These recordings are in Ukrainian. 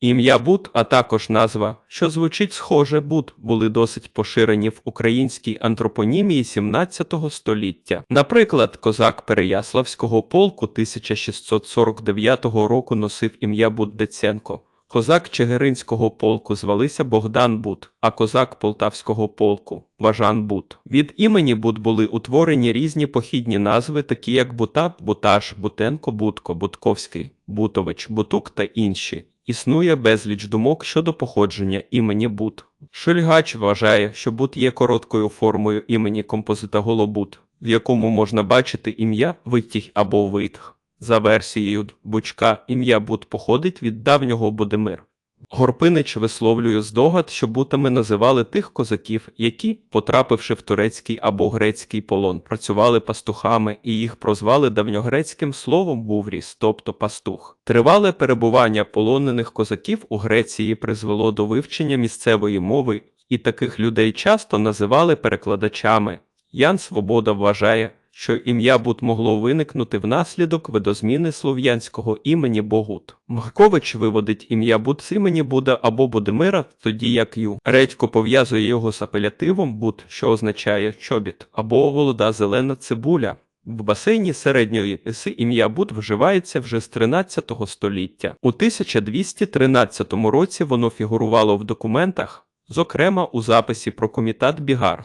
Ім'я Бут, а також назва, що звучить схоже Бут, були досить поширені в українській антропонімії 17 століття. Наприклад, козак Переяславського полку 1649 року носив ім'я Бут Деценко. Козак Чигиринського полку звалися Богдан Бут, а козак Полтавського полку Важан Бут. Від імені Бут були утворені різні похідні назви, такі як Бутап, Буташ, Бутенко, Бутко, Бутковський, Бутович, Бутук та інші. Існує безліч думок щодо походження імені Бут. Шульгач вважає, що Бут є короткою формою імені композита Голобут, в якому можна бачити ім'я Витяг або Витг. За версією Бучка, ім'я Бут походить від давнього Будимир. Горпинич висловлює здогад, що бутами називали тих козаків, які, потрапивши в турецький або грецький полон, працювали пастухами і їх прозвали давньогрецьким словом бувріс, тобто пастух. Тривале перебування полонених козаків у Греції призвело до вивчення місцевої мови, і таких людей часто називали перекладачами. Ян Свобода вважає, що ім'я Бут могло виникнути внаслідок видозміни слов'янського імені Богут. Мгкович виводить ім'я Бут з імені Буда або Будимира, тоді як Ю. Редько пов'язує його з апелятивом Бут, що означає чобіт, або волода зелена цибуля. В басейні середньої еси ім'я Бут вживається вже з 13 століття. У 1213 році воно фігурувало в документах, зокрема у записі про комітат Бігар.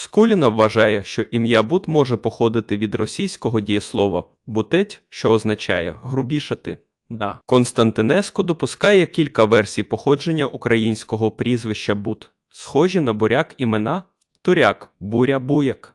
Скуліна вважає, що ім'я Бут може походити від російського дієслова бутеть, що означає грубішати. На Константинеско допускає кілька версій походження українського прізвища Бут, схожі на буряк імена Туряк, Буря Буяк.